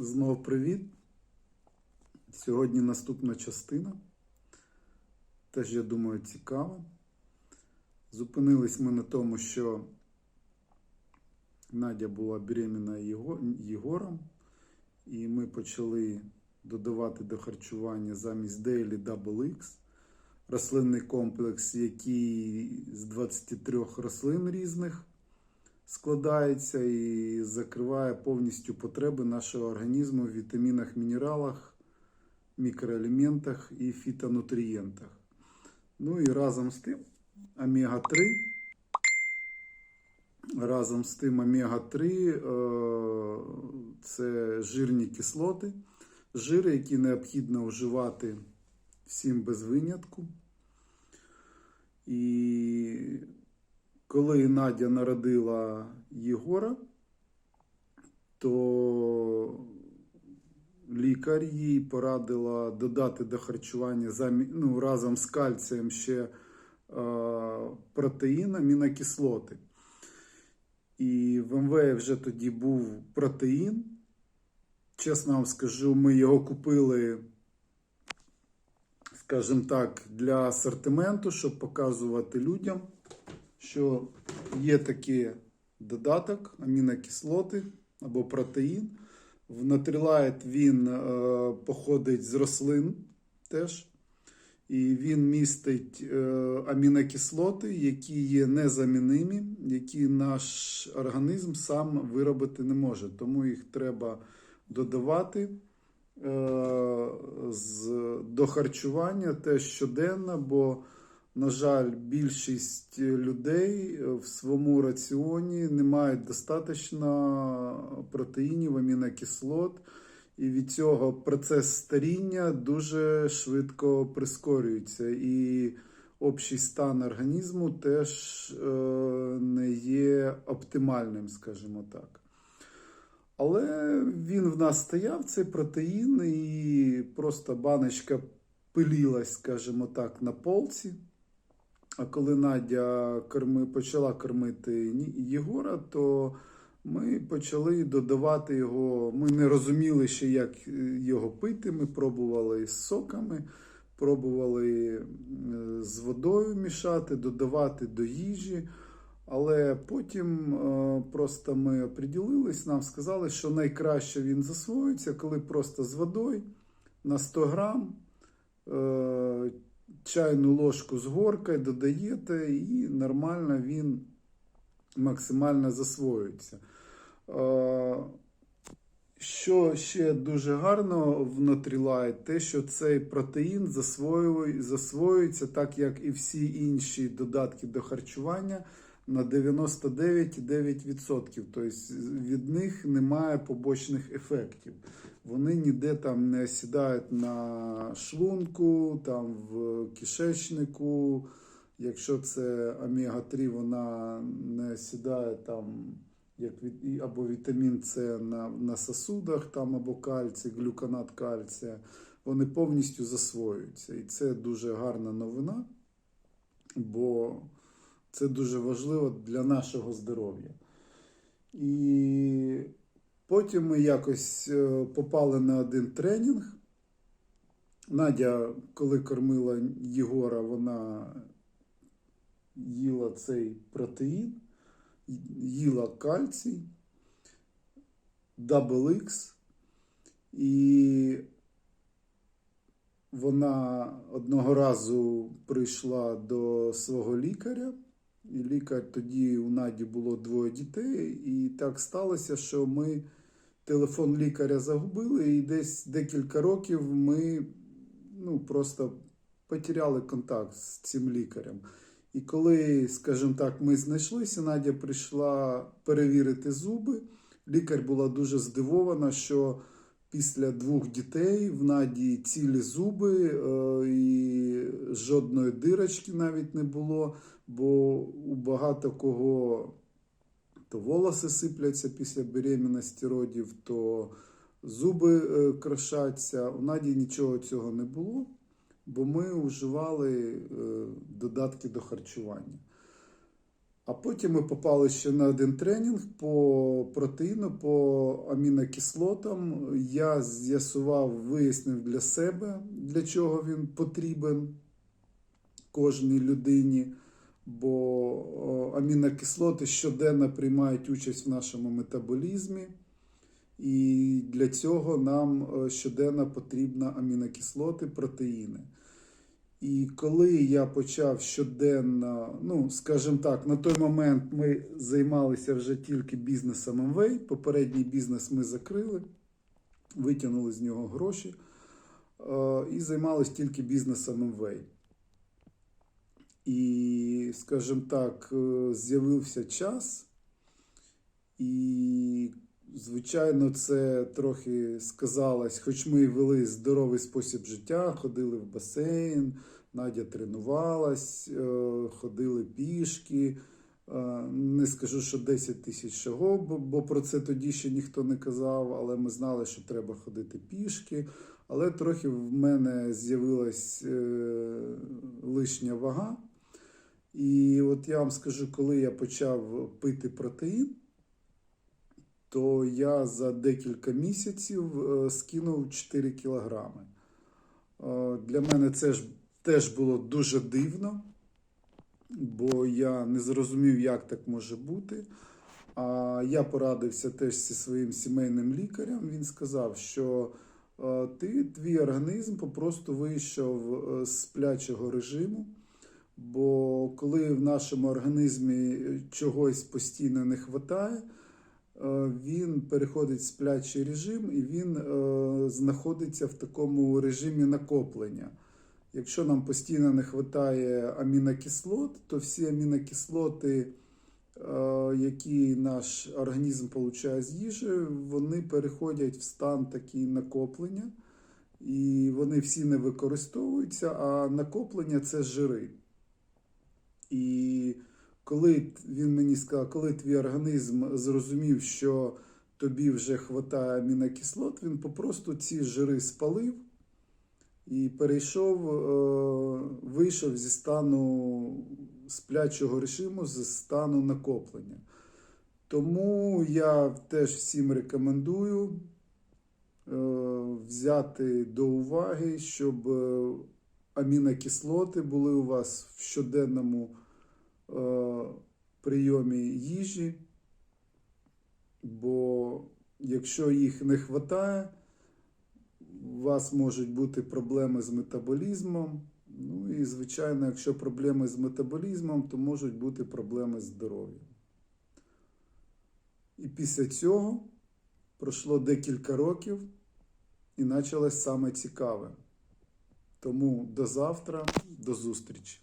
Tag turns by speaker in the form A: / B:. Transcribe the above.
A: Знов привіт. Сьогодні наступна частина. Теж, я думаю, цікава. Зупинились ми на тому, що Надя була беременна Єго- Єгором, і ми почали додавати до харчування замість Daily Double X рослинний комплекс, який з 23 рослин різних складається і закриває повністю потреби нашого організму в вітамінах, мінералах, мікроелементах і фітонутрієнтах. Ну і разом з тим омега-3. Разом з тим омега-3 е, це жирні кислоти, жири, які необхідно вживати всім без винятку. І коли Надя народила Єгора, то лікар їй порадила додати до харчування ну, разом з кальцієм ще е, протеїн, амінокислоти. І в МВ вже тоді був протеїн. Чесно вам скажу, ми його купили, скажімо так, для асортименту, щоб показувати людям, що є такий додаток амінокислоти або протеїн. В Nutrilite він е, походить з рослин теж. І він містить е, амінокислоти, які є незамінимі, які наш організм сам виробити не може. Тому їх треба додавати е, з, до харчування теж щоденно, бо, на жаль, більшість людей в своєму раціоні не мають достатньо протеїнів, амінокислот. І від цього процес старіння дуже швидко прискорюється. І общий стан організму теж е, не є оптимальним, скажімо так. Але він в нас стояв, цей протеїн, і просто баночка пилілась, скажімо так, на полці. А коли Надя корми, почала кормити Єгора, то ми почали додавати його. Ми не розуміли ще, як його пити. Ми пробували з соками, пробували е, з водою мішати, додавати до їжі. Але потім е, просто ми оприділились, нам сказали, що найкраще він засвоюється, коли просто з водою на 100 грам е, чайну ложку з горкою додаєте, і нормально він максимально засвоюється. Що ще дуже гарно в Nutrilite, те, що цей протеїн засвоюється, так як і всі інші додатки до харчування, на 99,9%. Тобто від них немає побочних ефектів. Вони ніде там не сідають на шлунку, там в кишечнику. Якщо це омега-3, вона не сідає там як від, або вітамін С на, на сосудах, там або кальцій, глюконат кальція. Вони повністю засвоюються. І це дуже гарна новина, бо це дуже важливо для нашого здоров'я. І потім ми якось е, попали на один тренінг. Надя, коли кормила Єгора, вона їла цей протеїн, їла кальцій, Double X, і вона одного разу прийшла до свого лікаря, і лікар тоді у Наді було двоє дітей, і так сталося, що ми телефон лікаря загубили, і десь декілька років ми ну, просто потеряли контакт з цим лікарем. І коли, скажімо так, ми знайшлися, Надя прийшла перевірити зуби. Лікар була дуже здивована, що після двох дітей в Наді цілі зуби е, і жодної дирочки навіть не було, бо у багато кого то волоси сипляться після беременності родів, то зуби е, крошаться. У Наді нічого цього не було бо ми вживали е, додатки до харчування. А потім ми попали ще на один тренінг по протеїну, по амінокислотам. Я з'ясував, вияснив для себе, для чого він потрібен кожній людині. Бо амінокислоти щоденно приймають участь в нашому метаболізмі. І для цього нам щоденно потрібно амінокислоти, протеїни. І коли я почав щоденно, ну, скажімо так, на той момент ми займалися вже тільки бізнесом МВ. Попередній бізнес ми закрили, витягнули з нього гроші і займалися тільки бізнесом МВ. І, скажімо так, е, з'явився час, і, звичайно, це трохи сказалось, хоч ми вели здоровий спосіб життя, ходили в басейн, Надя тренувалась, е, ходили пішки. Е, Не скажу, що 10 тисяч шагов, бо- бо про це тоді ще ніхто не казав, але ми знали, що треба ходити пішки. Але трохи в мене з'явилась е, лишня вага. І от я вам скажу, коли я почав пити протеїн, то я за декілька місяців е, скинув 4 кілограми. Е, Для мене це ж теж було дуже дивно, бо я не зрозумів, як так може бути. А я порадився теж зі своїм сімейним лікарем. Він сказав, що е, ти, твій організм попросту вийшов з сплячого режиму. Бо коли в нашому організмі чогось постійно не вистачає, він переходить в сплячий режим і він е, знаходиться в такому режимі накоплення. Якщо нам постійно не вистачає амінокислот, то всі амінокислоти, е, які наш організм отримує з їжі, вони переходять в стан такий накоплення, і вони всі не використовуються, а накоплення це жири. І коли він мені сказав, коли твій організм зрозумів, що тобі вже вистачає амінокислот, він попросту ці жири спалив і перейшов, е, вийшов зі стану сплячого режиму, зі стану накоплення. Тому я теж всім рекомендую е, взяти до уваги, щоб е, амінокислоти були у вас в щоденному е, прийомі їжі, бо якщо їх не вистачає, у вас можуть бути проблеми з метаболізмом. Ну і, звичайно, якщо проблеми з метаболізмом, то можуть бути проблеми з здоров'ям. І після цього пройшло декілька років і почалось саме цікаве. Тому до завтра, до зустрічі.